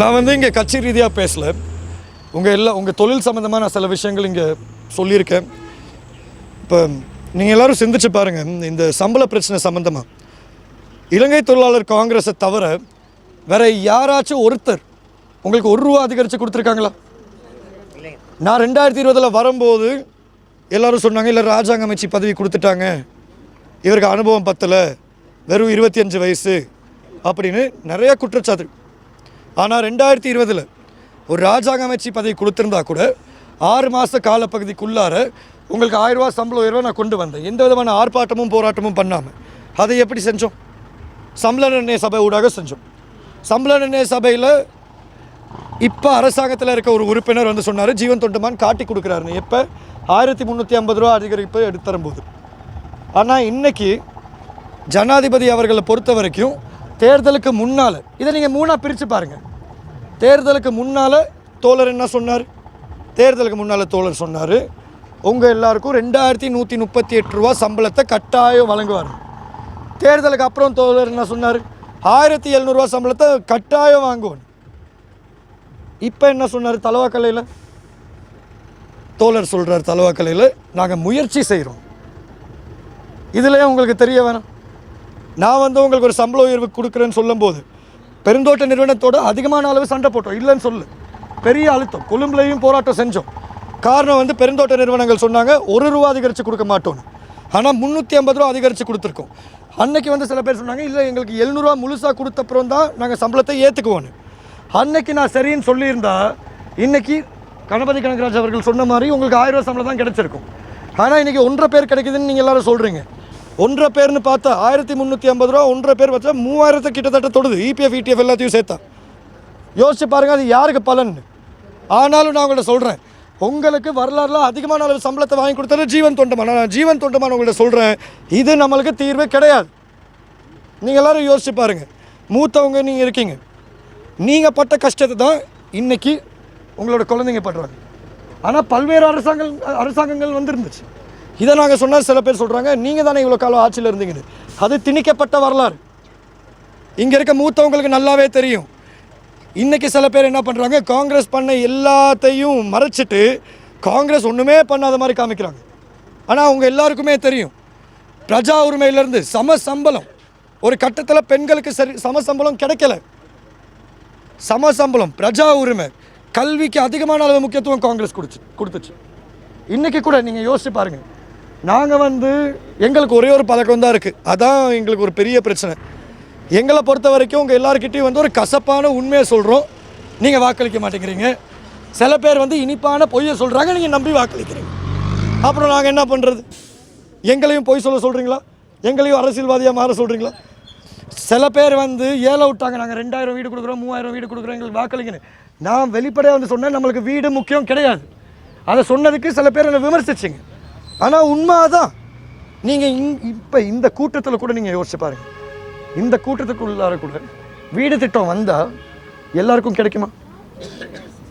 நான் வந்து இங்கே கட்சி ரீதியாக பேசல. உங்கள் எல்லா உங்கள் தொழில் சம்மந்தமாக நான் சில விஷயங்கள் இங்கே சொல்லியிருக்கேன். இப்போ நீங்கள் எல்லோரும் சிந்திச்சு பாருங்கள் இந்த சம்பள பிரச்சனை சம்மந்தமாக இலங்கை தொழிலாளர் காங்கிரஸை தவிர வேற யாராச்சும் ஒருத்தர் உங்களுக்கு ஒரு ரூபா அதிகரித்து கொடுத்துருக்காங்களா? நான் ரெண்டாயிரத்தி இருபதில் வரும்போது எல்லோரும் சொன்னாங்க இல்லை ராஜாங்க அமைச்சு பதவி கொடுத்துட்டாங்க. இவருக்கு அனுபவம் பத்தலை. வெறும் இருபத்தி அஞ்சு வயசு. அப்படின்னு நிறைய குற்றச்சாட்டு ஆனால் ரெண்டாயிரத்தி இருபதில் ஒரு ராஜாங்க அமைச்சு பதவி கொடுத்துருந்தா கூட ஆறு மாத காலப்பகுதிக்குள்ளார உங்களுக்கு ஆயிரம் சம்பள உயர்வை நான் கொண்டு வந்தேன். எந்த விதமான ஆர்ப்பாட்டமும் போராட்டமும் பண்ணாமல் அதை எப்படி செஞ்சோம்? சம்பள நிர்ணய சபை ஊடாக செஞ்சோம். சம்பள நிர்ணய சபையில் இப்போ அரசாங்கத்தில் இருக்க ஒரு உறுப்பினர் வந்து சொன்னார் ஜீவன் தொண்டுமான் காட்டி கொடுக்குறாருன்னு எப்போ ஆயிரத்தி முந்நூற்றி ஐம்பது ரூபா அதிகரிப்பு எடுத்து தரும்போது ஆனால் இன்னைக்கு ஜனாதிபதி அவர்களை பொறுத்த வரைக்கும் தேர்தலுக்கு முன்னால் இதை நீங்கள் மூணாக பிரித்து பாருங்கள் தேர்தலுக்கு முன்னால் தோழர் என்ன சொன்னார்? தேர்தலுக்கு முன்னால் தோழர் சொன்னார் உங்கள் எல்லாருக்கும் ரெண்டாயிரத்தி நூற்றி முப்பத்தி எட்டு ரூபா சம்பளத்தை கட்டாயம் வழங்குவார். தேர்தலுக்கு அப்புறம் தோழர் என்ன சொன்னார்? ஆயிரத்தி எழுநூறுவா சம்பளத்தை கட்டாயம் வாங்குவேன் இப்போ என்ன சொன்னார் தலவாக்கலையில் தோழர் சொல்கிறார் தலவாக்கலையில் நாங்கள் முயற்சி செய்கிறோம் இதிலே உங்களுக்கு தெரிய வேணாம். நான் வந்து உங்களுக்கு ஒரு சம்பள உயர்வு கொடுக்குறேன்னு சொல்லும்போது பெருந்தோட்ட நிறுவனத்தோட அதிகமான அளவு சண்டை போட்டோம். இல்லைன்னு சொல்லு. பெரிய அழுத்தம். கொழும்புலையும் போராட்டம் செஞ்சோம். காரணம் வந்து பெருந்தோட்ட நிறுவனங்கள் சொன்னாங்க ஒரு ரூபா அதிகரித்து கொடுக்க மாட்டோன்னு ஆனால் முந்நூற்றி ஐம்பது ரூபா அதிகரித்து கொடுத்துருக்கோம். அன்னைக்கு வந்து சில பேர் சொன்னாங்க இல்லை எங்களுக்கு எழுநூறுவா முழுசாக கொடுத்தப்புறம் தான் நாங்கள் சம்பளத்தை ஏற்றுக்குவோன்னு அன்னைக்கு நான் சரின்னு சொல்லியிருந்தா இன்றைக்கி கணபதி கனகராஜ் அவர்கள் சொன்ன மாதிரி உங்களுக்கு ஆயிரம் ரூபாய் சம்பளம் தான் கிடச்சிருக்கும். ஆனால் இன்றைக்கி ஒன்றரை பேர் கிடைக்குதுன்னு நீங்கள் எல்லோரும் சொல்கிறீங்க ஒன்றரை பேர்னு பார்த்தா ஆயிரத்தி முந்நூற்றி ஐம்பது ரூபா ஒன்றரை பேர் பார்த்தா மூவாயிரத்தை கிட்டத்தட்ட தொடுது. இபிஎஃப் இடிஎஃப் எல்லாத்தையும் சேர்த்தா. யோசிச்சு பாருங்கள் அது யாருக்கு பலன்? ஆனாலும் நான் உங்கள்ட்ட சொல்கிறேன் உங்களுக்கு வரலாறுல அதிகமான அளவு சம்பளத்தை வாங்கி கொடுத்தது ஜீவன் தொண்டமான நான் ஜீவன் தொண்டமான உங்கள்கிட்ட சொல்கிறேன் இது நம்மளுக்கு தீர்வே கிடையாது. நீங்கள் எல்லோரும் யோசிச்சு பாருங்கள் மூத்தவங்க நீங்கள் இருக்கீங்க. நீங்கள் பட்ட கஷ்டத்தை தான் இன்றைக்கி உங்களோட குழந்தைங்க படுறாங்க. ஆனால் பல்வேறு அரசாங்கங்கள் அரசாங்கங்கள் வந்துருந்துச்சு. இதை நாங்கள் சொன்னால் சில பேர் சொல்கிறாங்க நீங்கள் தானே இவ்வளோ காலம் ஆட்சியில் இருந்தீங்கன்னு. அது திணிக்கப்பட்ட வரலாறு. இங்கே இருக்க மூத்தவங்களுக்கு நல்லாவே தெரியும். இன்றைக்கி சில பேர் என்ன பண்ணுறாங்க காங்கிரஸ் பண்ண எல்லாத்தையும் மறைச்சிட்டு காங்கிரஸ் ஒன்றுமே பண்ணாத மாதிரி காமிக்கிறாங்க. ஆனால் அவங்க எல்லாருக்குமே தெரியும். பிரஜா உரிமையிலேருந்து சம சம்பளம். ஒரு கட்டத்தில் பெண்களுக்கு சரி சம சம்பளம் கிடைக்கல. சம சம்பளம் பிரஜா உரிமை. கல்விக்கு அதிகமான அளவு முக்கியத்துவம் காங்கிரஸ் கொடுச்சு கொடுத்துச்சு. இன்றைக்கி கூட நீங்கள் யோசிச்சு பாருங்கள் நாங்கள் வந்து எங்களுக்கு ஒரே ஒரு பதக்கம் தான் இருக்குது அதான் எங்களுக்கு ஒரு பெரிய பிரச்சனை. எங்களை பொறுத்த வரைக்கும் உங்கள் எல்லாருக்கிட்டையும் வந்து ஒரு கசப்பான உண்மையை சொல்கிறோம் நீங்கள் வாக்களிக்க மாட்டேங்கிறீங்க. சில பேர் வந்து இனிப்பான பொய்யை சொல்கிறாங்க நீங்கள் நம்பி வாக்களிக்கிறீங்க. அப்புறம் நாங்கள் என்ன பண்ணுறது எங்களையும் பொய் சொல்ல சொல்கிறீங்களா எங்களையும் அரசியல்வாதியாக மாற சொல்கிறீங்களா சில பேர் வந்து ஏழை விட்டாங்க நாங்கள் ரெண்டாயிரம் வீடு கொடுக்குறோம் மூவாயிரம் வீடு கொடுக்குறோம் எங்களுக்கு வாக்களிங்கன்னு நான் வெளிப்படையாக வந்து சொன்னேன் நம்மளுக்கு வீடு முக்கியம் கிடையாது. அதை சொன்னதுக்கு சில பேர் என்னை விமர்சிச்சிங்க. ஆனால் உண்மை அதான் நீங்கள் இங் இப்போ இந்த கூட்டத்தில் கூட நீங்கள் யோசிச்சு பாருங்க. இந்த கூட்டத்துக்குள்ளார கூட வீடு திட்டம் வந்தால் எல்லாருக்கும் கிடைக்குமா?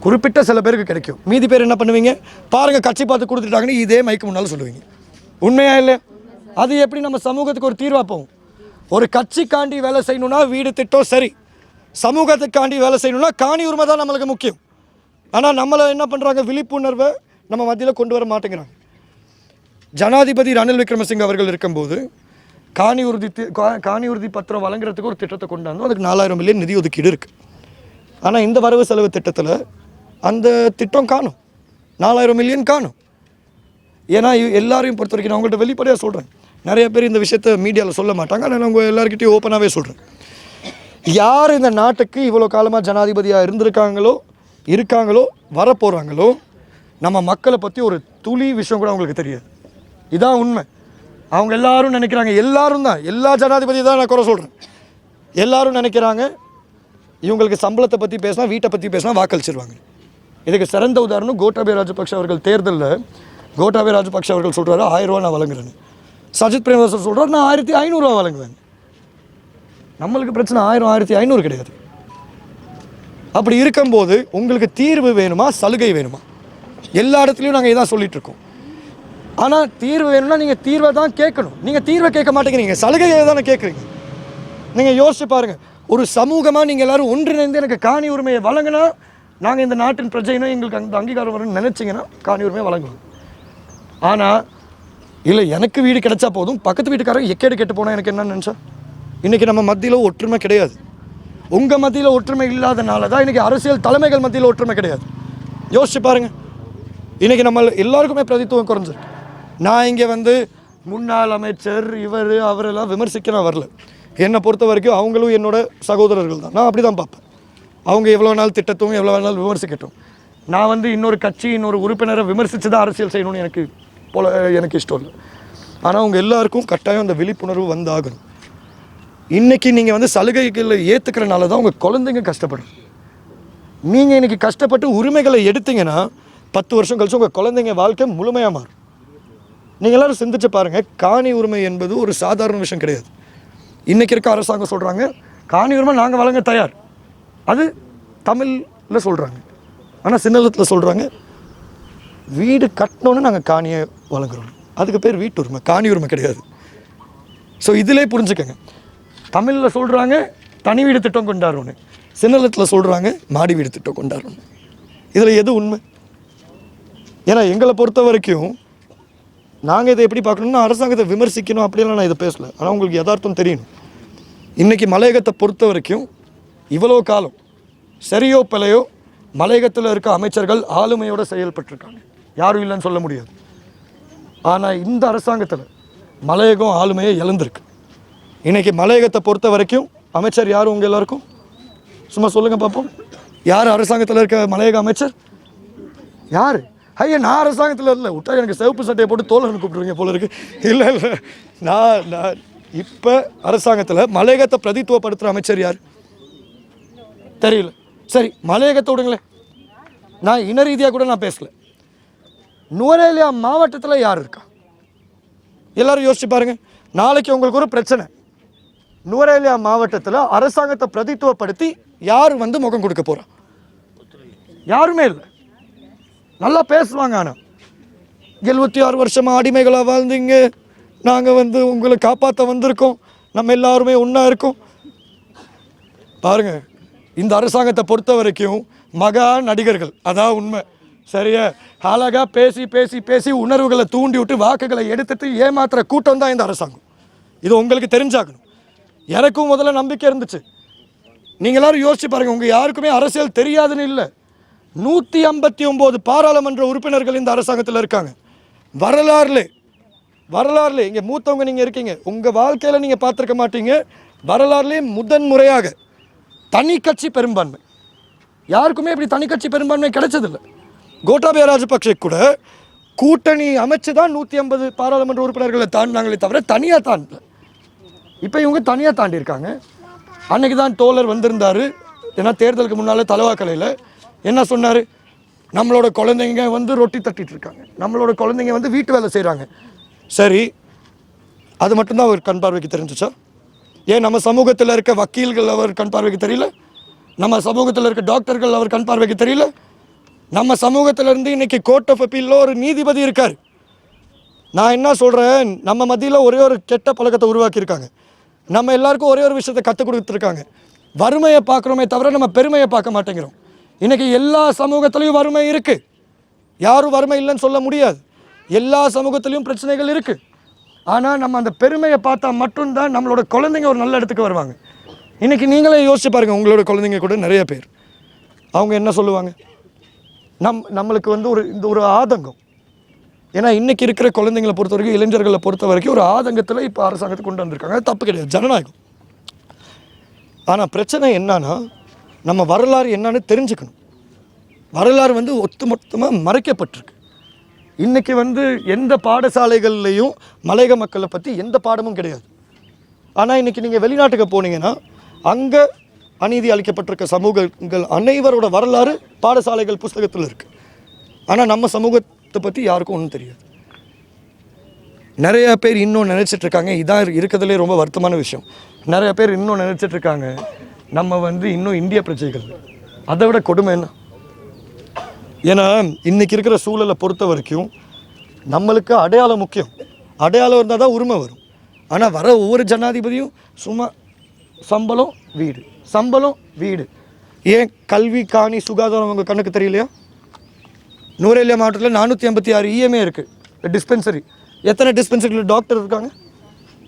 குறிப்பிட்ட சில பேருக்கு கிடைக்கும். மீதி பேர் என்ன பண்ணுவீங்க? பாருங்கள் கட்சி பார்த்து கொடுத்துட்டாங்கன்னு இதே மைக்கு முன்னால் சொல்லுவீங்க. உண்மையா இல்லை அது எப்படி நம்ம சமூகத்துக்கு ஒரு தீர்வா போகும்? ஒரு கட்சிக்காண்டி வேலை செய்யணும்னா வீடு திட்டம் சரி. சமூகத்துக்காண்டி வேலை செய்யணும்னா காணி உரிமை தான் நம்மளுக்கு முக்கியம். ஆனால் நம்மளை என்ன பண்ணுறாங்க விழிப்புணர்வை நம்ம மத்தியில் கொண்டு வர மாட்டேங்கிறாங்க. ஜனாதிபதி ரணில் விக்ரமசிங்க அவர்கள் இருக்கும்போது காணி உறுதி தி- கா- காணி உறுதி பத்திரம் வழங்குறதுக்கு ஒரு திட்டத்தை கொண்டாந்தோம் அதுக்கு நாலாயிரம் மில்லியன் நிதி ஒதுக்கீடு இருக்குது ஆனால் இந்த வரவு செலவு திட்டத்தில் அந்த திட்டம் காணும். நாலாயிரம் மில்லியன் காணும். ஏன்னா எல்லாரையும் பொறுத்த வரைக்கும் நான் உங்கள்கிட்ட வெளிப்படையாக சொல்கிறேன் நிறைய பேர் இந்த விஷயத்த மீடியாவில் சொல்ல மாட்டாங்க. ஆனால் நான் உங்கள் எல்லாருக்கிட்டையும் ஓப்பனாகவே சொல்கிறேன் யார் இந்த நாட்டுக்கு இவ்வளோ காலமாக ஜனாதிபதியாக இருந்திருக்காங்களோ இருக்காங்களோ வரப்போகிறாங்களோ நம்ம மக்களை பற்றி ஒரு துளி விஷயம் கூட அவங்களுக்கு தெரியாது. இதான் உண்மை. அவங்க எல்லாரும் நினைக்கிறாங்க. எல்லாரும் தான். எல்லா ஜனாதிபதி தான் நான் குறை சொல்கிறேன் எல்லாரும் நினைக்கிறாங்க இவங்களுக்கு சம்பளத்தை பற்றி பேசினா வீட்டை பற்றி பேசினா வாக்களிச்சிருவாங்க. இதுக்கு சிறந்த உதாரணம் கோட்டாபய ராஜபக்ஷ அவர்கள் தேர்தலில் கோட்டாபய ராஜபக்ஷ அவர்கள் சொல்கிறாரு ஆயிரம் ரூபா நான் வழங்குறேன்னு. சஜித் பிரேமதாசர் சொல்கிறார் நான் ஆயிரத்தி ஐநூறுரூவா வழங்குவேன். நம்மளுக்கு பிரச்சனை ஆயிரம் ஆயிரத்தி ஐநூறு கிடையாது. அப்படி இருக்கும்போது உங்களுக்கு தீர்வு வேணுமா சலுகை வேணுமா? எல்லா இடத்துலையும் நாங்கள் இதான் சொல்லிட்டு இருக்கோம். ஆனால் தீர்வு வேணும்னா நீங்கள் தீர்வை தான் கேட்கணும். நீங்கள் தீர்வை கேட்க மாட்டேங்கிறீங்க. சலுகையை தானே கேட்குறீங்க. நீங்கள் யோசிச்சு பாருங்கள் ஒரு சமூகமாக நீங்கள் எல்லாரும் ஒன்றிணைந்து எனக்கு காணி உரிமையை வழங்கினா நாங்கள் இந்த நாட்டின் பிரஜைனா எங்களுக்கு அந்த அங்கீகாரம் வரும்னு நினச்சிங்கன்னா காணி உரிமையை வழங்குவோம். ஆனால் இல்லை எனக்கு வீடு கிடைச்சா போதும். பக்கத்து வீட்டுக்காரங்க எக்கேடு கெட்டு போனால் எனக்கு என்ன நினச்சா? இன்றைக்கி நம்ம மத்தியில் ஒற்றுமை கிடையாது. உங்கள் மத்தியில் ஒற்றுமை இல்லாதனால தான் இன்றைக்கி அரசியல் தலைமைகள் மத்தியில் ஒற்றுமை கிடையாது. யோசிச்சு பாருங்கள் இன்றைக்கி நம்ம எல்லாருக்குமே பிரதித்துவம் குறைஞ்சிருக்கு. நான் இங்கே வந்து முன்னாள் அமைச்சர் இவர் அவரெல்லாம் விமர்சிக்க நான் வரல. என்னை பொறுத்த வரைக்கும் அவங்களும் என்னோட சகோதரர்கள் தான். நான் அப்படி தான் பார்ப்பேன். அவங்க எவ்வளோ நாள் திட்டத்தும் எவ்வளோ நாள் விமர்சிக்கட்டும். நான் வந்து இன்னொரு கட்சி இன்னொரு உறுப்பினரை விமர்சித்து தான் அரசியல் செய்யணும்னு எனக்கு போல எனக்கு இஷ்டம் இல்லை. ஆனால் அவங்க எல்லாருக்கும் கட்டாயம் அந்த விழிப்புணர்வு வந்தாகணும். இன்றைக்கி நீங்கள் வந்து சலுகைகளை ஏற்றுக்கிறனால தான் உங்கள் குழந்தைங்க கஷ்டப்படுறது நீங்கள் இன்றைக்கி கஷ்டப்பட்டு உரிமைகளை எடுத்தீங்கன்னா பத்து வருஷம் கழிச்சு உங்கள் குழந்தைங்க வாழ்க்கை முழுமையாக மாறும். நீங்கள் எல்லோரும் சிந்திச்சு பாருங்கள் காணி உரிமை என்பது ஒரு சாதாரண விஷயம் கிடையாது. இன்றைக்கி இருக்க அரசாங்கம் சொல்கிறாங்க காணி உரிமை நாங்கள் வழங்க தயார். அது தமிழில் சொல்கிறாங்க ஆனால் சின்னத்தில் சொல்கிறாங்க வீடு கட்டணுன்னு நாங்கள் காணியை வழங்குறோம். அதுக்கு பேர் வீட்டு உரிமை காணி உரிமை கிடையாது. ஸோ இதிலே புரிஞ்சுக்கங்க. தமிழில் சொல்கிறாங்க தனி வீடு திட்டம் கொண்டாடுறோன்னு சின்னத்தில் சொல்கிறாங்க மாடி வீடு திட்டம் கொண்டாடுறோன்னு இதில் எது உண்மை? ஏன்னா எங்களை பொறுத்த வரைக்கும் நாங்கள் இதை எப்படி பார்க்கணும்னா அரசாங்கத்தை விமர்சிக்கணும் அப்படிலாம் நான் இதை பேசல. ஆனால் உங்களுக்கு யதார்த்தம் தெரியணும் இன்றைக்கி மலையகத்தை பொறுத்த வரைக்கும் இவ்வளோ காலம் சரியோ பிழையோ மலையகத்தில் இருக்க அமைச்சர்கள் ஆளுமையோடு செயல்பட்டிருக்காங்க. யாரும் இல்லைன்னு சொல்ல முடியாது. ஆனால் இந்த அரசாங்கத்தில் மலையகம் ஆளுமையை இழந்திருக்கு. இன்றைக்கி மலையகத்தை பொறுத்த வரைக்கும் அமைச்சர் யார் உங்கள் எல்லாருக்கும்? சும்மா சொல்லுங்கள் பார்ப்போம் யார் அரசாங்கத்தில் இருக்க மலையக அமைச்சர்? யார்? ஐயா நான் அரசாங்கத்தில் இல்லை. விட்டா எனக்கு சிவப்பு சட்டையை போட்டு தோழன் கூப்பிட்ருவீங்க போல இருக்கு. இல்லை இல்லை. நான் நான் இப்போ அரசாங்கத்தில் மலையகத்தை பிரதித்துவப்படுத்துகிற அமைச்சர் யார்? தெரியல. சரி மலையகத்தை விடுங்களேன் நான் இன ரீதியாக கூட நான் பேசலை. நுவரேலியா மாவட்டத்தில் யார் இருக்கா? எல்லாரும் யோசிச்சு பாருங்க. நாளைக்கு உங்களுக்கு ஒரு பிரச்சனை. நுவரேலியா மாவட்டத்தில் அரசாங்கத்தை பிரதித்துவப்படுத்தி யார் வந்து முகம் கொடுக்க போறா? யாருமே இல்லை. நல்லா பேசுவாங்க ஆனால் எழுபத்தி ஆறு வருஷமாக அடிமைகளாக வாழ்ந்தீங்க. நாங்கள் வந்து உங்களை காப்பாற்ற வந்திருக்கோம். நம்ம எல்லாருமே ஒன்றா இருக்கோம். பாருங்க இந்த அரசாங்கத்தை பொறுத்த வரைக்கும் மகா நடிகர்கள் அதான் உண்மை. சரியா? அழகாக பேசி பேசி பேசி உணர்வுகளை தூண்டி விட்டு வாக்குகளை எடுத்துட்டு ஏமாத்துற கூட்டம் தான் இந்த அரசாங்கம். இது உங்களுக்கு தெரிஞ்சாகணும். எனக்கும் முதல்ல நம்பிக்கை இருந்துச்சு. நீங்கள் எல்லாரும் யோசிச்சு பாருங்கள் உங்கள் யாருக்குமே அரசியல் தெரியாதுன்னு இல்லை. நூற்றி ஐம்பத்தி ஒம்பது பாராளுமன்ற உறுப்பினர்கள் இந்த அரசாங்கத்தில் இருக்காங்க. வரலாறுல வரலாறுல இங்கே மூத்தவங்க நீங்கள் இருக்கீங்க. உங்கள் வாழ்க்கையில் நீங்கள் பார்த்துருக்க மாட்டீங்க. வரலாறுலேயே முதன் முறையாக தனி கட்சி பெரும்பான்மை. யாருக்குமே இப்படி தனி கட்சி பெரும்பான்மை கிடைச்சதில்ல. கோட்டாபய ராஜபக்சே கூட கூட்டணி அமைச்சு தான் நூற்றி ஐம்பது பாராளுமன்ற உறுப்பினர்களை தாண்டினாங்களே தவிர தனியாக தாண்டல. இப்போ இவங்க தனியாக தாண்டியிருக்காங்க. அன்னைக்கு தான் தோழர் வந்திருந்தார். ஏன்னா தேர்தலுக்கு முன்னால் தலவாக்கலையில் என்ன சொன்னார்? நம்மளோட குழந்தைங்க வந்து ரொட்டி தட்டிட்டு இருக்காங்க. நம்மளோட குழந்தைங்க வந்து வீட்டு வேலை செய்கிறாங்க சரி அது மட்டும்தான் அவர் கண் பார்வைக்கு தெரிஞ்சுச்சா? ஏன் நம்ம சமூகத்தில் இருக்க வக்கீல்கள் அவர் கண் பார்வைக்கு தெரியல? நம்ம சமூகத்தில் இருக்க டாக்டர்கள் அவர் கண் பார்வைக்கு தெரியல? நம்ம சமூகத்திலேருந்து இருந்து இன்னைக்கு கோர்ட் ஆஃப் அப்பீலில் ஒரு நீதிபதி இருக்கார். நான் என்ன சொல்கிறேன் நம்ம மத்தியில் ஒரே ஒரு கெட்ட பழக்கத்தை உருவாக்கியிருக்காங்க. நம்ம எல்லாருக்கும் ஒரே ஒரு விஷயத்தை கற்றுக் கொடுத்துருக்காங்க. வறுமையை பார்க்குறோமே தவிர நம்ம பெருமையை பார்க்க மாட்டேங்கிறோம். இன்றைக்கி எல்லா சமூகத்துலேயும் வறுமை இருக்குது யாரும் வறுமை இல்லைன்னு சொல்ல முடியாது. எல்லா சமூகத்துலேயும் பிரச்சனைகள் இருக்குது ஆனால் நம்ம அந்த பெருமையை பார்த்தா மட்டும்தான் நம்மளோட குழந்தைங்க ஒரு நல்ல இடத்துக்கு வருவாங்க. இன்றைக்கி நீங்களே யோசிச்சு பாருங்கள் உங்களோட குழந்தைங்க கூட நிறைய பேர். அவங்க என்ன சொல்லுவாங்க? நம் நம்மளுக்கு வந்து ஒரு இந்த ஒரு ஆதங்கம். ஏன்னா இன்றைக்கி இருக்கிற குழந்தைங்களை பொறுத்த வரைக்கும் இளைஞர்களை பொறுத்த வரைக்கும் ஒரு ஆதங்கத்தில் இப்போ அரசாங்கத்தை கொண்டு வந்திருக்காங்க. தப்பு கிடையாது. ஜனநாயகம். ஆனால் பிரச்சனை என்னன்னா நம்ம வரலாறு என்னன்னு தெரிஞ்சுக்கணும். வரலாறு வந்து ஒட்டுமொத்தமாக மறைக்கப்பட்டிருக்கு. இன்றைக்கி வந்து எந்த பாடசாலைகள்லேயும் மலையக மக்களை பற்றி எந்த பாடமும் கிடையாது. ஆனால் இன்றைக்கி நீங்கள் வெளிநாட்டுக்கு போனீங்கன்னா அங்கே அநீதி அளிக்கப்பட்டிருக்க சமூகங்கள் அனைவரோட வரலாறு பாடசாலைகள் புஸ்தகத்தில் இருக்குது ஆனால் நம்ம சமூகத்தை பற்றி யாருக்கும் ஒன்றும் தெரியாது. நிறைய பேர் இன்னும் நினச்சிட்ருக்காங்க இதான் இருக்கிறதுலே ரொம்ப வருத்தமான விஷயம். நிறைய பேர் இன்னும் நினச்சிட்ருக்காங்க நம்ம வந்து இன்னும் இந்திய பிரச்சனைகள் அதை விட கொடுமை என்ன? ஏன்னா இன்னைக்கு இருக்கிற சூழலை பொறுத்த வரைக்கும் நம்மளுக்கு அடையாளம் முக்கியம். அடையாளம் இருந்தால் தான் உரிமை வரும். ஆனால் வர ஒவ்வொரு ஜனாதிபதியும் சும்மா சம்பளம் வீடு. சம்பளம் வீடு. ஏன் கல்வி காணி சுகாதாரம் உங்கள் கண்ணுக்கு தெரியலையா? நூரேலியா மாவட்டத்தில் நானூற்றி ஐம்பத்தி ஆறு இஎம்ஏ இருக்குது டிஸ்பென்சரி. எத்தனை டிஸ்பென்சரியில் டாக்டர் இருக்காங்க?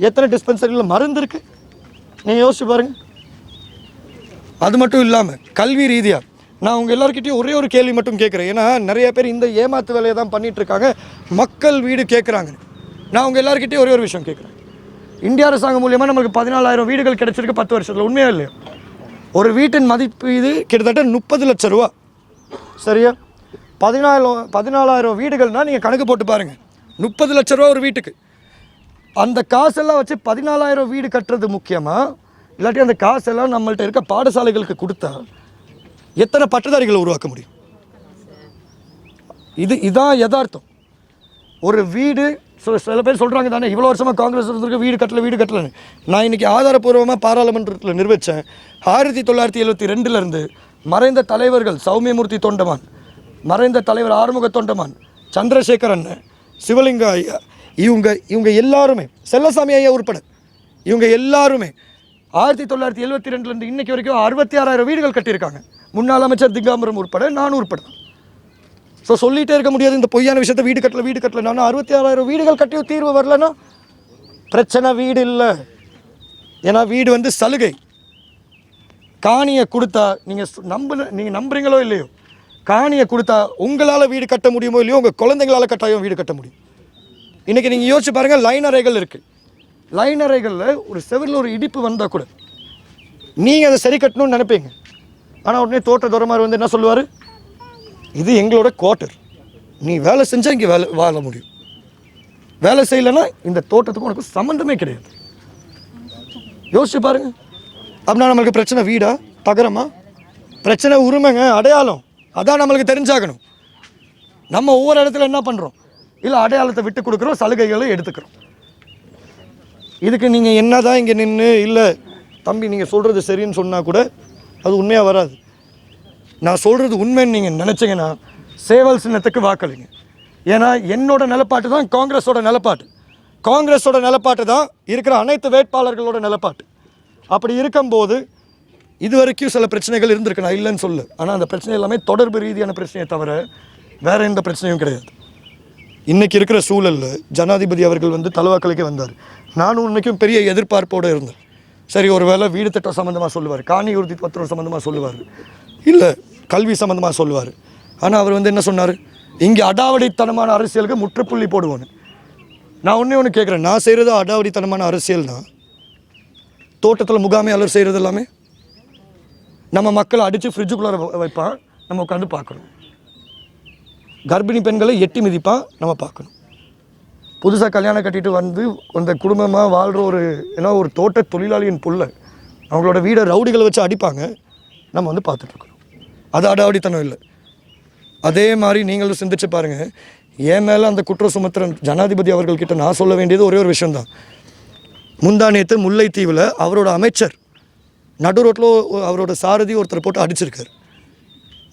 எத்தனை டிஸ்பென்சரியில் மருந்து இருக்குது நீங்கள் யோசிச்சு பாருங்கள் அது மட்டும் இல்லாமல் கல்வி ரீதியாக நான் உங்கள் எல்லாருக்கிட்டையும் ஒரே ஒரு கேள்வி மட்டும் கேட்குறேன் ஏன்னா நிறைய பேர் இந்த ஏமாத்து வேலையை தான் பண்ணிகிட்ருக்காங்க மக்கள் வீடு கேட்குறாங்க நான் உங்கள் எல்லாருக்கிட்டையும் ஒரே ஒரு விஷயம் கேட்குறேன் இந்திய அரசாங்கம் மூலியமாக நமக்கு பதினாலாயிரம் வீடுகள் கிடச்சிருக்கு பத்து வருஷத்தில். உண்மையாக இல்லையா? ஒரு வீட்டின் மதிப்பு இது கிட்டத்தட்ட முப்பது லட்ச ரூபா. சரியா? பதினாயிரம் பதினாலாயிரம் வீடுகள்னால் நீங்கள் கணக்கு போட்டு பாருங்கள் முப்பது லட்ச ரூபா ஒரு வீட்டுக்கு. அந்த காசெல்லாம் வச்சு பதினாலாயிரம் வீடு கட்டுறது முக்கியமாக இல்லாட்டி அந்த காசெல்லாம் நம்மள்ட்ட இருக்க பாடசாலைகளுக்கு கொடுத்தா எத்தனை பட்டதாரிகளை உருவாக்க முடியும்? இது இதான் யதார்த்தம். ஒரு வீடு சில சில பேர் சொல்கிறாங்க தானே இவ்வளோ வருஷமாக காங்கிரஸ் இருந்திருக்கு வீடு கட்டலை வீடு கட்டலன்னு. நான் இன்றைக்கி ஆதாரப்பூர்வமாக பாராளுமன்றத்தில் நிர்வகித்தேன் ஆயிரத்தி தொள்ளாயிரத்தி எழுபத்தி ரெண்டுலேருந்து மறைந்த தலைவர்கள் சௌமியமூர்த்தி தொண்டமான் மறைந்த தலைவர் ஆறுமுக தொண்டமான் சந்திரசேகர் அண்ணன் சிவலிங்க ஐயா இவங்க இவங்க எல்லாருமே செல்லசாமி ஐயா உட்பட இவங்க எல்லாருமே ஆயிரத்தி தொள்ளாயிரத்தி எழுபத்தி ரெண்டுலேருந்து இன்னைக்கு வரைக்கும் அறுபத்தி ஆறாயிரம் வீடுகள் கட்டியிருக்காங்க. முன்னாள் அமைச்சர் திகாம்பரம் உட்பட நான் உட்பட ஸோ சொல்லிகிட்டே இருக்க முடியாது இந்த பொய்யான விஷயத்தை வீடு கட்டல வீடு கட்டல. நான் அறுபத்தி ஆறாயிரம் வீடுகள் கட்டியும் தீர்வு வரலன்னா பிரச்சனை வீடு இல்லை. ஏன்னா வீடு வந்து சலுகை. காணியை கொடுத்தா நீங்கள் நம்பு நீங்கள் நம்புறீங்களோ இல்லையோ காணியை கொடுத்தா உங்களால் வீடு கட்ட முடியுமோ இல்லையோ உங்கள் குழந்தைங்களால் கட்டாயம் வீடு கட்ட முடியும். இன்றைக்கி நீங்கள் யோசிச்சு பாருங்கள் லைன் அறைகள் இருக்குது லைன் அறைகளில் ஒரு செவரில் ஒரு இடிப்பு வந்தால் கூட நீங்கள் அதை சரி கட்டணும்னு நினைப்பீங்க. ஆனால் உடனே தோட்ட துறமார் வந்து என்ன சொல்லுவார்? இது எங்களோட குவார்ட்டர் நீ வேலை செஞ்சால் இங்கே வேலை வாழ முடியும். வேலை செய்யலைன்னா இந்த தோட்டத்துக்கும் உனக்கு சம்மந்தமே கிடையாது. யோசிச்சு பாருங்க. அப்படின்னா நம்மளுக்கு பிரச்சனை வீடா? தகரமா? பிரச்சனை உரிமைங்க அடையாளம். அதான் நம்மளுக்கு தெரிஞ்சாகணும். நம்ம ஒவ்வொரு இடத்துல என்ன பண்ணுறோம் இல்லை அடையாளத்தை விட்டு கொடுக்குறோம் சலுகைகளை எடுத்துக்கிறோம். இதுக்கு நீங்கள் என்ன தான் இங்கே நின்று இல்லை தம்பி நீங்கள் சொல்கிறது சரின்னு சொன்னால் கூட அது உண்மையாக வராது. நான் சொல்கிறது உண்மைன்னு நீங்கள் நினச்சிங்கன்னா சேவல் சின்னத்துக்கு வாக்களிங்க. ஏன்னா என்னோட நிலப்பாட்டு தான் காங்கிரஸோட நிலப்பாட்டு. காங்கிரஸோட நிலப்பாட்டு தான் இருக்கிற அனைத்து வேட்பாளர்களோட நிலப்பாட்டு. அப்படி இருக்கும்போது இது வரைக்கும் சில பிரச்சனைகள் இருந்திருக்கு நான் இல்லைன்னு சொல்லு. ஆனால் அந்த பிரச்சனை எல்லாமே தொடர்பு ரீதியான பிரச்சனையை தவிர வேறு எந்த பிரச்சனையும் கிடையாது. இன்றைக்கி இருக்கிற சூழலில் ஜனாதிபதி அவர்கள் வந்து தலவாக்கலைக்கு வந்தார். நானும் உண்மைக்கும் பெரிய எதிர்பார்ப்போடு இருந்தேன். சரி ஒருவேளை வீடு திட்டம் சம்மந்தமாக சொல்லுவார். காணி உறுதி பத்திரம் சம்மந்தமாக சொல்லுவார். இல்லை கல்வி சம்மந்தமாக சொல்லுவார். ஆனால் அவர் வந்து என்ன சொன்னார்? இங்கே அடாவடித்தனமான அரசியலுக்கு முற்றுப்புள்ளி போடுவோன்னு. நான் ஒன்றே ஒன்று கேட்குறேன் நான் செய்கிறது அடாவடித்தனமான அரசியல் தான் தோட்டத்தில் முகாமையாளர் செய்கிறது எல்லாமே நம்ம மக்களை அடித்து ஃப்ரிட்ஜுக்குள்ளார வைப்பான். நம்ம உட்காந்து பார்க்கணும். கர்ப்பிணி பெண்களை எட்டி மிதிப்பான். நம்ம பார்க்கணும். புதுசாக கல்யாணம் கட்டிட்டு வந்து அந்த குடும்பமாக வாழ்கிற ஒரு ஏன்னா ஒரு தோட்ட தொழிலாளியின் புள்ள அவங்களோட வீடை ரவுடிகளை வச்சு அடிப்பாங்க. நம்ம வந்து பார்த்துட்ருக்குறோம் அது அடாவடித்தனம் இல்லை. அதே மாதிரி நீங்களும் சிந்திச்சு பாருங்கள் என் மேலே அந்த குற்ற சுமத்திரன் ஜனாதிபதி அவர்கள்கிட்ட நான் சொல்ல வேண்டியது ஒரே ஒரு விஷயந்தான் முந்தா நேற்று முல்லைத்தீவில் அவரோட அமைச்சர் நடு ரோட்டில் அவரோட சாரதி ஒருத்தர் போட்டு அடிச்சிருக்காரு.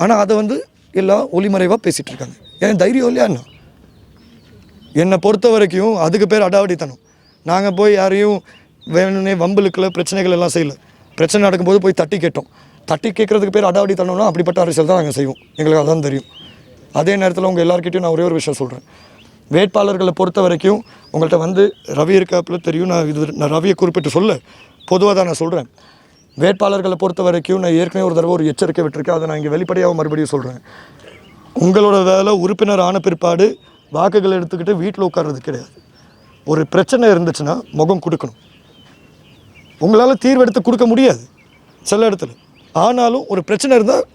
ஆனால் அதை வந்து எல்லாம் ஒளிமறைவாக பேசிகிட்டு இருக்காங்க. ஏன் தைரியம் இல்லையா என்ன? என்னை பொறுத்த வரைக்கும் அதுக்கு பேர் அடாவடித்தனம். நாங்கள் போய் யாரையும் வேணும்னே வம்புலுக்கில் பிரச்சனைகள் எல்லாம் செய்யல. பிரச்சனை நடக்கும்போது போய் தட்டி கேட்டோம். தட்டி கேட்குறதுக்கு பேர் அடாவடித்தனம்னா அப்படிப்பட்ட அரசியல் தான் நாங்கள் செய்வோம். எங்களுக்கு அதான் தெரியும். அதே நேரத்தில் உங்கள் எல்லாருக்கிட்டையும் நான் ஒரே ஒரு விஷயம் சொல்கிறேன் வேட்பாளர்களை பொறுத்த வரைக்கும் உங்கள்கிட்ட வந்து ரவி இருக்காப்புல தெரியும். நான் இது நான் ரவியை குறிப்பிட்டு சொல்ல பொதுவாக தான் நான் சொல்கிறேன் வேட்பாளர்களை பொறுத்த வரைக்கும் நான் ஏற்கனவே ஒரு தடவை ஒரு எச்சரிக்கை விட்டுருக்கேன். அதை நான் இங்கே வெளிப்படையாக மறுபடியும் சொல்கிறேன் உங்களோட வேலை உறுப்பினர் ஆன பிற்பாடு வாக்குகள் எடுத்துக்கிட்டு வீட்டில் உட்கார்றது கிடையாது. ஒரு பிரச்சனை இருந்துச்சுன்னா முகம் கொடுக்கணும். உங்களால் தீர்வெடுத்து கொடுக்க முடியாது சில இடத்துல. ஆனாலும் ஒரு பிரச்சனை இருந்தால்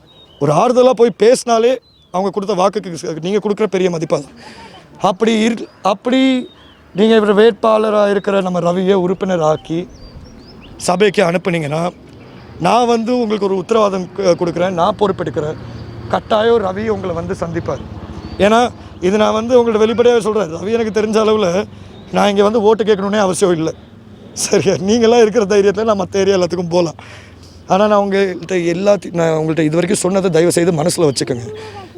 ஒரு ஆறுதலாக போய் பேசினாலே அவங்க கொடுத்த வாக்குக்கு நீங்கள் கொடுக்குற பெரிய மதிப்பாக தான் அப்படி இரு அப்படி நீங்கள் இவர் வேட்பாளராக இருக்கிற நம்ம ரவியை உறுப்பினர் ஆக்கி சபைக்கு அனுப்புனீங்கன்னா நான் வந்து உங்களுக்கு ஒரு உத்தரவாதம் கொடுக்குறேன் நான் பொறுப்பெடுக்கிறேன். கட்டாயம் ரவி உங்களை வந்து சந்திப்பார். ஏன்னா இது நான் வந்து உங்கள்கிட்ட வெளிப்படையாக சொல்கிறேன் ரவி எனக்கு தெரிஞ்ச அளவில் நான் இங்கே வந்து ஓட்டு கேட்கணுன்னே அவசியம் இல்லை. சரியா? நீங்களாம் இருக்கிற தைரியத்தில் நான் மற்ற ஏரியா எல்லாத்துக்கும் போகலாம் ஆனால் நான் உங்கள்கிட்ட எல்லாத்தையும் நான் உங்கள்கிட்ட இது வரைக்கும் சொன்னதை தயவு செய்து மனசில் வச்சுக்கோங்க.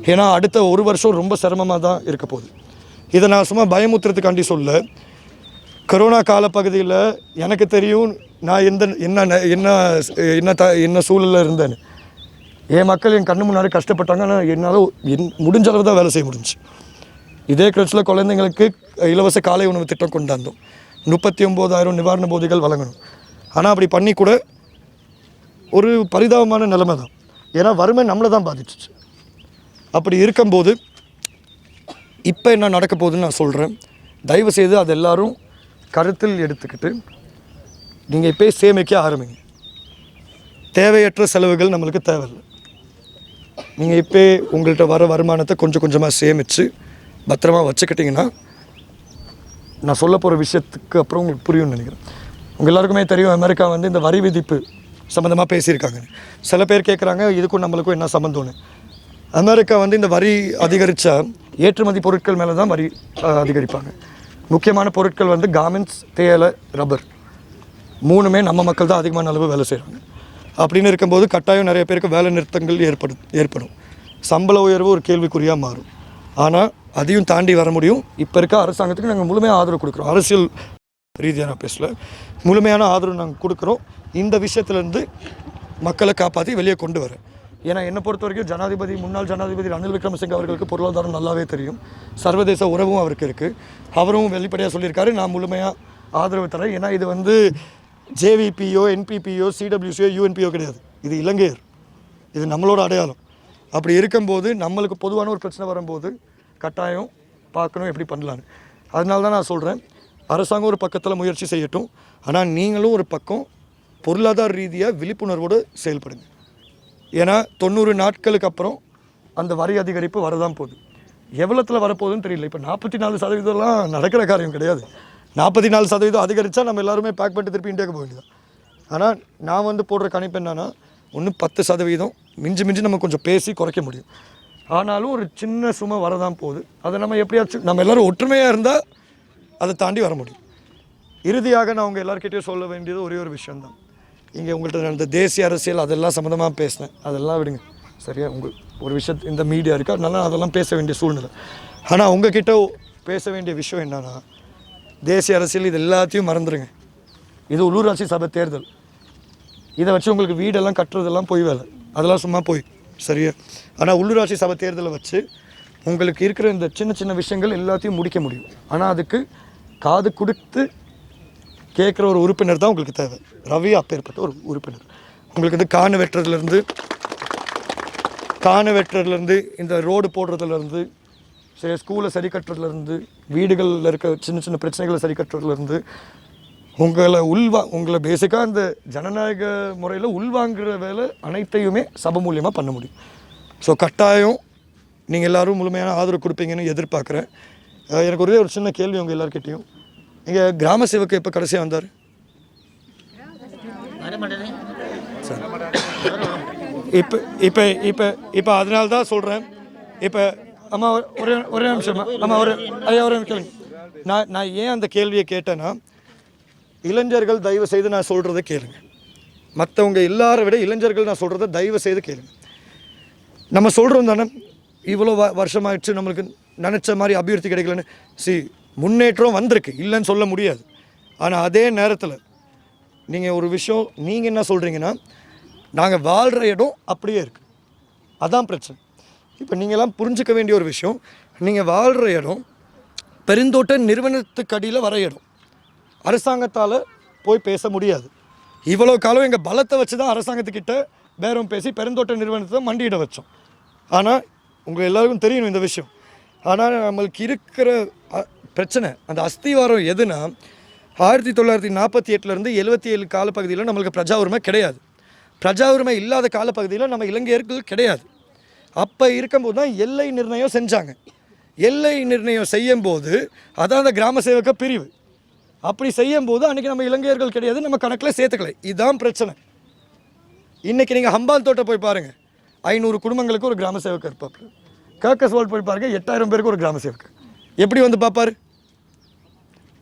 ஏன்னா அடுத்த ஒரு வருஷம் ரொம்ப சிரமமாக தான் இருக்க போகுது. இதை நான் சும்மா பயமுத்துறதுக்காண்டி சொல்ல கொரோனா காலப்பகுதியில் எனக்கு தெரியும் நான் எந்த என்ன ந- என்ன என்ன த என்ன சூழலில் இருந்தேன்னு. என் மக்கள் என் கண்ணு முன்னாடி கஷ்டப்பட்டாங்க ஆனால் என்னால் என் முடிஞ்ச அளவு தான் வேலை செய்ய முடிஞ்சு. இதே கிரட்சில் குழந்தைங்களுக்கு இலவச காலை உணவு திட்டம் கொண்டாந்தோம். முப்பத்தி ஒம்போதாயிரம் நிவாரண போதிகள் வழங்கணும். ஆனால் அப்படி பண்ணி கூட ஒரு பரிதாபமான நிலைமை தான். ஏன்னா வறுமை நம்மளை தான் பாதிச்சிச்சு. அப்படி இருக்கும்போது இப்போ என்ன நடக்க போகுதுன்னு நான் சொல்கிறேன் தயவு செய்து அது எல்லோரும் கருத்தில் எடுத்துக்கிட்டு நீங்கள் இப்போ சேமிக்க ஆரம்பிங்க. தேவையற்ற செலவுகள் நம்மளுக்கு தேவையில்லை. நீங்கள் இப்போ உங்கள்கிட்ட வர வருமானத்தை கொஞ்சம் கொஞ்சமாக சேமித்து பத்திரமா வச்சுக்கிட்டிங்கன்னா நான் சொல்ல போகிற விஷயத்துக்கு அப்புறம் உங்களுக்கு புரியும்னு நினைக்கிறேன். உங்கள் எல்லாருக்குமே தெரியும் அமெரிக்கா வந்து இந்த வரி விதிப்பு சம்மந்தமாக பேசியிருக்காங்க. சில பேர் கேட்குறாங்க இதுக்கும் நம்மளுக்கும் என்ன சம்மந்தம்னு அமெரிக்கா வந்து இந்த வரி அதிகரித்த ஏற்றுமதி பொருட்கள் மேலே தான் வரி அதிகரிப்பாங்க. முக்கியமான பொருட்கள் வந்து கார்மெண்ட்ஸ் தேயிலை ரப்பர் மூணுமே நம்ம மக்கள் தான் அதிகமான அளவு வேலை செய்கிறாங்க அப்படின்னு இருக்கும்போது கட்டாயம் நிறைய பேருக்கு வேலை நிறுத்தங்கள் ஏற்படும் ஏற்படும். சம்பள உயர்வு ஒரு கேள்விக்குறியாக மாறும். ஆனால் அதையும் தாண்டி வர முடியும். இப்போ இருக்க அரசாங்கத்துக்கு நாங்கள் முழுமையாக ஆதரவு கொடுக்குறோம். அரசியல் ரீதியாக நான் பேசல முழுமையான ஆதரவு நாங்கள் கொடுக்குறோம். இந்த விஷயத்துலேருந்து மக்களை காப்பாற்றி வெளியே கொண்டு வர. ஏன்னா என்னை பொறுத்த வரைக்கும் ஜனாதிபதி முன்னாள் ஜனாதிபதி ரணில் விக்ரமசிங்க அவர்களுக்கு பொருளாதாரம் நல்லாவே தெரியும். சர்வதேச உறவும் அவருக்கு இருக்குது அவரும் வெளிப்படையாக சொல்லியிருக்காரு. நான் முழுமையாக ஆதரவு தரேன். ஏன்னா இது வந்து ஜேவிபியோ என்பிபியோ சிடபிள்யூசியோ யூஎன்பியோ கிடையாது. இது இலங்கையர். இது நம்மளோட அடையாளம். அப்படி இருக்கும்போது நம்மளுக்கு பொதுவான ஒரு பிரச்சனை வரும்போது கட்டாயம் பார்க்கணும் எப்படி பண்ணலான்னு அதனால தான் நான் சொல்கிறேன் அரசாங்கம் ஒரு பக்கத்தில் முயற்சி செய்யட்டும் ஆனால் நீங்களும் ஒரு பக்கம் பொருளாதார ரீதியாக விழிப்புணர்வோடு செயல்படுங்க. ஏன்னா தொண்ணூறு நாட்களுக்கு அப்புறம் அந்த வரி அதிகரிப்பு வரதான் போகுது. எவ்வளோத்தில் வரப்போகுதுன்னு தெரியல. இப்போ நாற்பத்தி நாலு சதவீதம்லாம் நடக்கிற காரியம் கிடையாது. நாற்பத்தி நாலு சதவீதம் அதிகரித்தா நம்ம எல்லாருமே பேக் பண்ணிட்டு திருப்பி இந்தியாவுக்கு போக வேண்டியதான் ஆனால் நான் வந்து போடுற கணிப்பு என்னென்னா ஒன்று பத்து சதவீதம் மிஞ்சி மிஞ்சி நம்ம கொஞ்சம் பேசி குறைக்க முடியும். ஆனாலும் ஒரு சின்ன சுமை வரதான் போகுது. அதை நம்ம எப்படியாச்சும் நம்ம எல்லோரும் ஒற்றுமையாக இருந்தால் அதை தாண்டி வர முடியும். இறுதியாக நான் உங்கள் எல்லாருக்கிட்டையும் சொல்ல வேண்டியது ஒரே ஒரு விஷயந்தான் இங்கே உங்கள்கிட்ட நடந்த தேசிய அரசியல் அதெல்லாம் சம்மந்தமாக பேசினேன். அதெல்லாம் விடுங்க. சரியா? உங்கள் ஒரு விஷயத்து இந்த மீடியா இருக்குது அதனால அதெல்லாம் பேச வேண்டிய சூழ்நிலை. ஆனால் உங்ககிட்ட பேச வேண்டிய விஷயம் என்னன்னா தேசிய அரசியல் இது எல்லாத்தையும் மறந்துடுங்க இது உள்ளூராட்சி சபை தேர்தல். இதை வச்சு உங்களுக்கு வீடெல்லாம் கட்டுறதெல்லாம் போய் வேலை. அதெல்லாம் சும்மா போய். சரியா? ஆனால் உள்ளூராட்சி சபை தேர்தலை வச்சு உங்களுக்கு இருக்கிற இந்த சின்ன சின்ன விஷயங்கள் எல்லாத்தையும் முடிக்க முடியும். ஆனால் அதுக்கு காது கொடுத்து கேட்குற ஒரு உறுப்பினர் தான் உங்களுக்கு தேவை. ரவி அப்பேற்பட்ட ஒரு உறுப்பினர். உங்களுக்கு வந்து காண வெட்டுறதுலேருந்து காண வெட்டுறதுலேருந்து இந்த ரோடு போடுறதுலேருந்து சரி ஸ்கூலை சரி கட்டுறதுலேருந்து வீடுகளில் இருக்க சின்ன சின்ன பிரச்சனைகளை சரி கட்டுறதுலேருந்து உங்களை உள்வா உங்களை பேசிக்காக இந்த ஜனநாயக முறையில் உள்வாங்குற வேலை அனைத்தையுமே சபை மூலியமாக பண்ண முடியும். ஸோ கட்டாயம் நீங்கள் எல்லாரும் முழுமையான ஆதரவு கொடுப்பீங்கன்னு எதிர்பார்க்குறேன். எனக்கு ஒரே ஒரு சின்ன கேள்வி உங்கள் எல்லாருக்கிட்டையும் இங்கே கிராம சேவக்கு எப்போ கடைசியாக வந்தார்? இப்போ இப்போ இப்போ இப்போ அதனால தான் சொல்கிறேன் இப்போ அம்மா ஒரே ஒரே நிமிஷம் அம்மா ஒரு ஐயா ஒரு நிமிஷம் நான் நான் ஏன் அந்த கேள்வியை கேட்டேன்னா இளைஞர்கள் தயவு செய்து நான் சொல்கிறத கேளுங்க. மற்றவங்க எல்லாரை விட இளைஞர்கள் நான் சொல்கிறத தயவு செய்து கேளுங்க. நம்ம சொல்கிறோம் தானே இவ்வளோ வ வருஷமாயிடுச்சு நம்மளுக்கு நினச்ச மாதிரி அபிவிருத்தி கிடைக்கலன்னு. சி முன்னேற்றம் வந்திருக்கு இல்லைன்னு சொல்ல முடியாது. ஆனால் அதே நேரத்தில் நீங்கள் ஒரு விஷயம் நீங்கள் என்ன சொல்கிறீங்கன்னா நாங்கள் வாழ்கிற இடம் அப்படியே இருக்குது அதான் பிரச்சனை. இப்போ நீங்களாம் புரிஞ்சிக்க வேண்டிய ஒரு விஷயம் நீங்கள் வாழ்கிற இடம் பெருந்தோட்ட நிறுவனத்துக்கு அடியில் வர இடம். அரசாங்கத்தால் போய் பேச முடியாது. இவ்வளோ காலம் எங்கள் பலத்தை வச்சு தான் அரசாங்கத்துக்கிட்ட பேரம் பேசி பெருந்தோட்ட நிறுவனத்தை மண்டியிட வச்சோம். ஆனால் உங்கள் எல்லாருக்கும் தெரியணும் இந்த விஷயம். ஆனால் நம்மளுக்கு இருக்கிற பிரச்சனை அந்த அஸ்திவாரம் எதுனா ஆயிரத்தி தொள்ளாயிரத்தி நாற்பத்தி எட்டுலேருந்து எழுபத்தி ஏழு காலப்பகுதியில் நம்மளுக்கு பிரஜா உரிமை கிடையாது. பிரஜா உரிமை இல்லாத காலப்பகுதியில் நம்ம இலங்கையர்கள் கிடையாது. அப்போ இருக்கும்போது தான் எல்லை நிர்ணயம் செஞ்சாங்க. எல்லை நிர்ணயம் செய்யும்போது அதான் அந்த கிராம சேவக பிரிவு. அப்படி செய்யும் போது அன்றைக்கி நம்ம இலங்கையர்கள் கிடையாது நம்ம கணக்கில் சேர்த்துக்கல. இதுதான் பிரச்சனை. இன்றைக்கி நீங்கள் ஹம்பால் தோட்டம் போய் பாருங்கள் ஐநூறு குடும்பங்களுக்கு ஒரு கிராம சேவகர் இருப்பார் கேக்கஸ் வால் போய் பாருங்கள் எட்டாயிரம் பேருக்கு ஒரு கிராம சேவகர். எப்படி வந்து பார்ப்பாரு?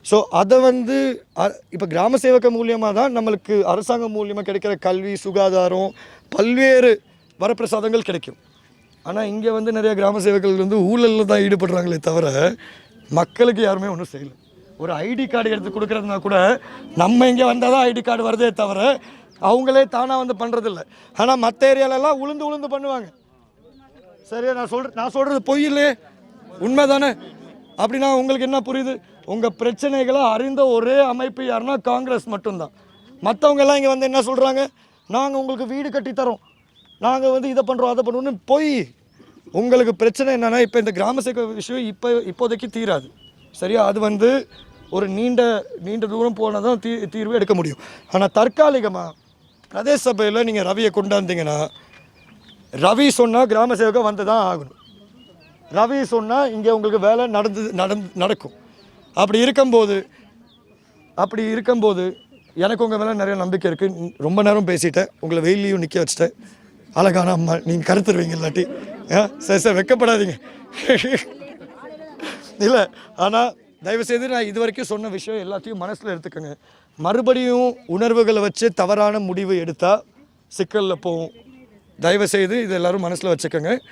ஸோ அதை வந்து இப்போ கிராம சேவக மூலியமாக தான் நம்மளுக்கு அரசாங்கம் மூலியமாக கிடைக்கிற கல்வி சுகாதாரம் பல்வேறு வரப்பிரசாதங்கள் கிடைக்கும். ஆனால் இங்கே வந்து நிறைய கிராம சேவகர்கள் வந்து ஊழலில் தான் ஈடுபடுறாங்களே தவிர மக்களுக்கு யாருமே ஒன்றும் செய்யலை. ஒரு ஐடி கார்டு எடுத்து கொடுக்குறதுனா கூட நம்ம இங்கே வந்தால் தான் ஐடி கார்டு வருதே தவிர அவங்களே தானாக வந்து பண்ணுறதில்ல ஆனால் மற்ற ஏரியாலெல்லாம் உளுந்து உளுந்து பண்ணுவாங்க. சரியா நான் சொல்கிறேன் நான் சொல்கிறது பொய் இல்லையே உண்மை தானே அப்படின்னா உங்களுக்கு என்ன புரியுது? உங்கள் பிரச்சனைகளை அறிந்த ஒரே அமைப்பு யாருன்னா காங்கிரஸ் மட்டும்தான். மற்றவங்க எல்லாம் இங்கே வந்து என்ன சொல்கிறாங்க நாங்கள் உங்களுக்கு வீடு கட்டி தரோம். நாங்கள் வந்து இதை பண்ணுறோம் அதை பண்ணுறோம்னு பொய். உங்களுக்கு பிரச்சனை என்னென்னா இப்போ இந்த கிராம சேவை விஷயம் இப்போ இப்போதைக்கு தீராது. சரியா? அது வந்து ஒரு நீண்ட நீண்ட தூரம் போனால் தான் தீ தீர்வு எடுக்க முடியும். ஆனால் தற்காலிகமாக பிரதேச சபையில் நீங்கள் ரவியை கொண்டாந்தீங்கன்னா ரவி சொன்னால் கிராம சேவகம் வந்து தான் ஆகணும். ரவி சொன்னால் இங்கே உங்களுக்கு வேலை நடந்து நடந்து நடக்கும். அப்படி இருக்கும்போது அப்படி இருக்கும்போது எனக்கு உங்கள் மேலே நிறைய நம்பிக்கை இருக்குது ரொம்ப நேரம் பேசிட்டேன். உங்களை வெயிலையும் நிற்க வச்சுட்டேன். அழகான அம்மா நீங்கள் கருத்துருவீங்க இல்லாட்டி. ஆ சரி சரி வெக்கப்படாதீங்க. இல்லை ஆனால் தயவுசெய்து நான் இது வரைக்கும் சொன்ன விஷயம் எல்லாத்தையும் மனசில் எடுத்துக்கோங்க. மறுபடியும் உணர்வுகளை வச்சு தவறான முடிவு எடுத்தால் சிக்கலில் போகும் தயவுசெய்து இது எல்லோரும் மனசில் வச்சுக்கோங்க.